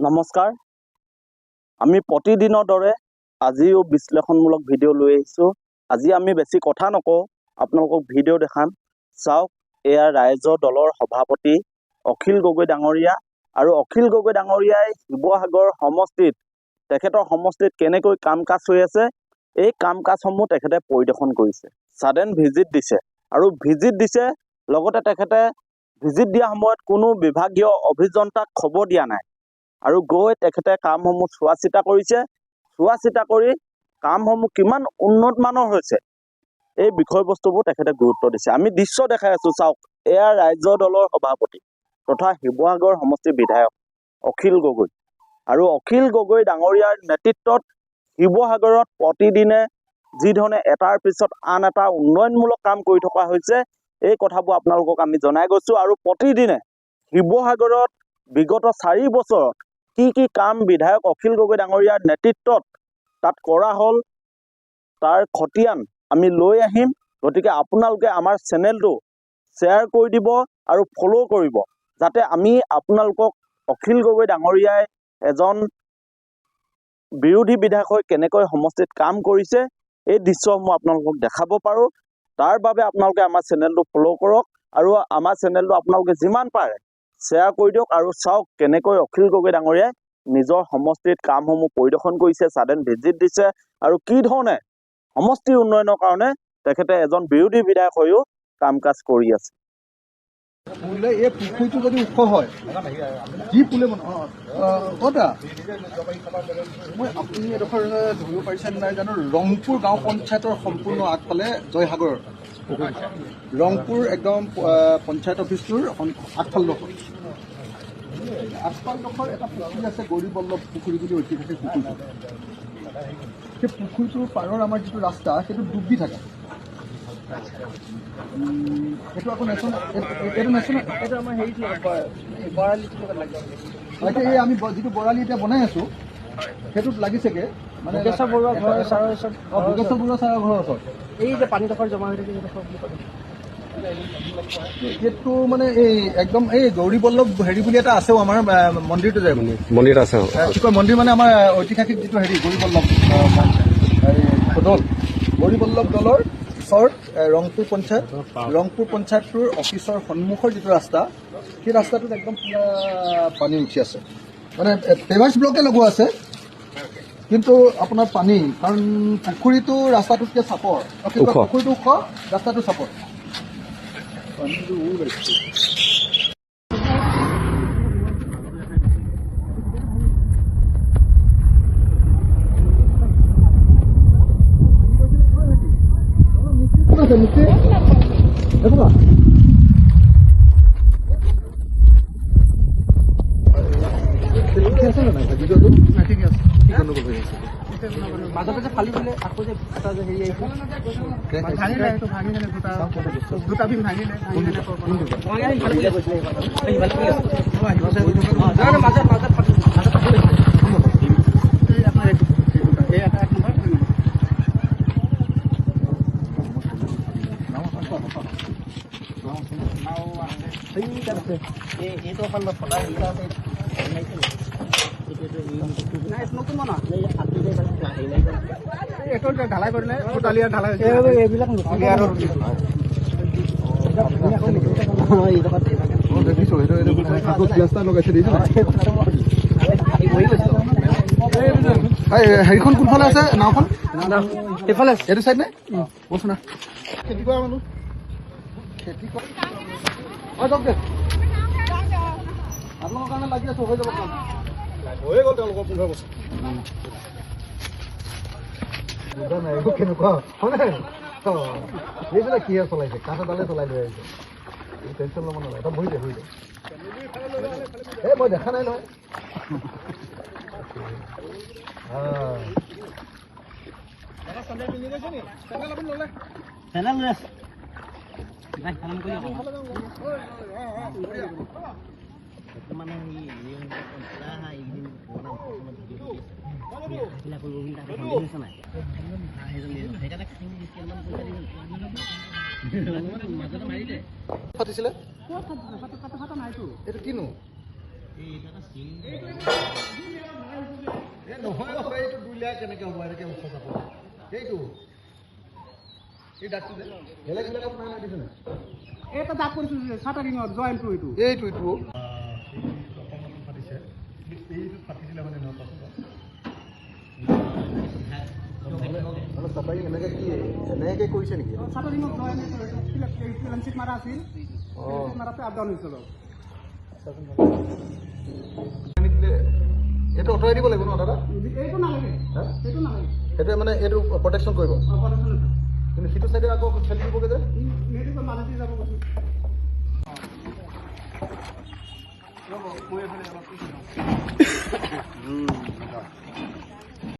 নমস্কাৰ। আমি প্ৰতিদিনৰ দৰে আজিও বিশ্লেষণমূলক ভিডিঅ' লৈ আহিছোঁ। আজি আমি বেছি কথা নকওঁ আপোনালোকক ভিডিঅ' দেখাম। চাওক এয়া ৰাইজৰ দলৰ সভাপতি অখিল গগৈ ডাঙৰীয়া আৰু অখিল গগৈ ডাঙৰীয়াই শিৱসাগৰ সমষ্টিত তেখেতৰ সমষ্টিত কেনেকৈ কাম কাজ হৈ আছে এই কাম কাজসমূহ তেখেতে পৰিদৰ্শন কৰিছে। ছাডেন ভিজিট দিছে আৰু ভিজিট দিছে লগতে তেখেতে ভিজিট দিয়া সময়ত কোনো বিভাগীয় অভিযন্তাক খবৰ দিয়া নাই। আৰু গৈ তেখেতে কামসমূহ চোৱা চিতা কৰিছে। চোৱা চিতা কৰি কামসমূহ কিমান উন্নত মানৰ হৈছে এই বিষয়বস্তুবোৰ তেখেতে গুৰুত্ব দিছে। আমি দৃশ্য দেখাই আছো চাওক এয়া ৰাজ্য দলৰ সভাপতি তথা শিৱসাগৰ সমষ্টিৰ বিধায়ক অখিল গগৈ। আৰু অখিল গগৈ ডাঙৰীয়াৰ নেতৃত্বত শিৱসাগৰত প্ৰতিদিনে যিধৰণে এটাৰ পিছত আন এটা উন্নয়নমূলক কাম কৰি থকা হৈছে এই কথাবোৰ আপোনালোকক আমি জনাই গৈছো। আৰু প্ৰতিদিনে শিৱসাগৰত বিগত চাৰি বছৰত কি কি কাম বিধায়ক অখিল গগৈ ডাঙৰীয়াৰ নেতৃত্বত তাত কৰা হ'ল তাৰ খতিয়ান আমি লৈ আহিম। গতিকে আপোনালোকে আমাৰ চেনেলটো শ্বেয়াৰ কৰি দিব আৰু ফ'ল' কৰিব যাতে আমি আপোনালোকক অখিল গগৈ ডাঙৰীয়াই এজন বিৰোধী বিধায়ক হৈ কেনেকৈ সমষ্টিত কাম কৰিছে এই দৃশ্যসমূহ আপোনালোকক দেখাব পাৰোঁ। তাৰ বাবে আপোনালোকে আমাৰ চেনেলটো ফ'ল' কৰক আৰু আমাৰ চেনেলটো আপোনালোকে যিমান পাৰে শ্বেয়াৰ কৰি দিয়ক আৰু চাওক কেনেকৈ অখিল গগৈ ডাঙৰীয়াই নিজৰ সমষ্টিত কামসমূহ পৰিদৰ্শন কৰিছে ছাডেন ভিজিট দিছে আৰু কি ধৰণে সমষ্টিৰ উন্নয়নৰ কাৰণে তেখেতে এজন বিৰোধী বিধায়ক হৈও কাম কাজ কৰি আছে। ৰংপুৰ গাঁও পঞ্চায়তৰ সম্পূৰ্ণ আগফালে জয়সাগৰ। ৰংপুৰ একদম পঞ্চায়ত অফিচটোৰ সন- আগফালডোখৰ আগফালডোখৰ এটা পুখুৰী আছে গৌৰী বল্লভ পুখুৰী বুলি ঐতিহাসিক পুখুৰীটো সেই পুখুৰীটোৰ পাৰৰ আমাৰ যিটো ৰাস্তা সেইটো ডুব থাকে। সেইটো আকৌ নেশ্যনেল এইটো নেশ্যনেল এইটো আমাৰ এতিয়া এই আমি যিটো বৰালি এতিয়া বনাই আছো সেইটোত লাগিছেগে। মানে ভোগেশ্বৰ বৰুৱা ঘৰৰ ছাৰৰ ওচৰত অ, ভোগেশ্বৰ বৰুৱা ছাৰৰ ঘৰৰ ওচৰত। এই যে পানীডোখৰ জমা হৈ থাকে সেইডোখৰ বুলি সেইটো মানে এই একদম এই গৌৰী বল্লভ হেৰি বুলি এটা আছেও আমাৰ মন্দিৰটো যে। মন্দিৰ আছে কি কয় মন্দিৰ মানে আমাৰ ঐতিহাসিক যিটো হেৰি গৌৰী বল্লভ দল। গৌৰী বল্লভ দলৰ ওচৰত ৰংপুৰ পঞ্চায়ত। ৰংপুৰ পঞ্চায়তটোৰ অফিচৰ সন্মুখৰ যিটো ৰাস্তা সেই ৰাস্তাটোত একদম পুৰা পানী উঠি আছে। মানে পেভাৰ্ছ ব্লকে লগোৱা আছে। কিন্তু আপোনাৰ পানী কাৰণ পুখুৰীটো ৰাস্তাটোতকৈ চাপৰ। পুখুৰীটো ওখ ৰাস্তাটো চাপৰ। পানীটো ওলাইছে নে হৈ আছে। মাজতে যে ফালি এটা যে হেৰি আহিছে। ভাঙিলে, এইটো ভাঙিলে দুটা দুটা মাজত মাজত ফাটি মাজত ফাটি এই এটা এক দুই নম্বৰ এই আছে। নাই নতুন বনা এইটো কৰিলে ফুটালি ঢালাই এইবিলাক অঁ দেখিছোঁ হেৰিখন কোনফালে আছে নাওখন এইফালে এইটো চাইড নে বচোন না খেতি কৰা মানুহ খেতি কৰা কাৰণে লাগি আছো হৈ যাব হৈয়ে গ'ল তেওঁলোকৰ পোন্ধৰ বছৰ। বুজা নাই এইবোৰ কেনেকুৱা? হয়নে? অঁ এইবিলাক কিহে চলাইছে? কাঠ এডালে চলাই লৈ আহিছে। টেনশ্যন ল'ব নালাগে এটা বহি দে বহি দে এই মই দেখা নাই নহয়। লৈ আছে। ফাটিছিলে এইটো কিনো? নহয় এইটো। দুই লাখ কেনেকৈ হ'ব এনেকৈ ওখ সেইটো এই দাঁতটো বেলেগ এটা দাগ কৰিছোঁ চাটাৰিঙৰ জইনটো এইটো এইটো। এইটো ফাটিছে এইটো ফাটিছিলে মানে নহয় মানে চাপাই এনেকৈ কি এনেকৈ কৰিছে নেকি চাটাৰিঙৰ জইন প্লেনচিট মাৰা আছিল অঁ মাৰাতে আপ ডাউন অলপ এইটো আঁতৰাই দিব লাগিব ন দাদা এইটো নালাগে হা সেইটো নালাগে সেইটোৱে মানে এইটো প্ৰটেকশ্যন কৰিব কিন্তু সিটো চাইডে আকৌ ঠেলি দিবগৈ যে মাজেদি যাব ৰ'ব অলপ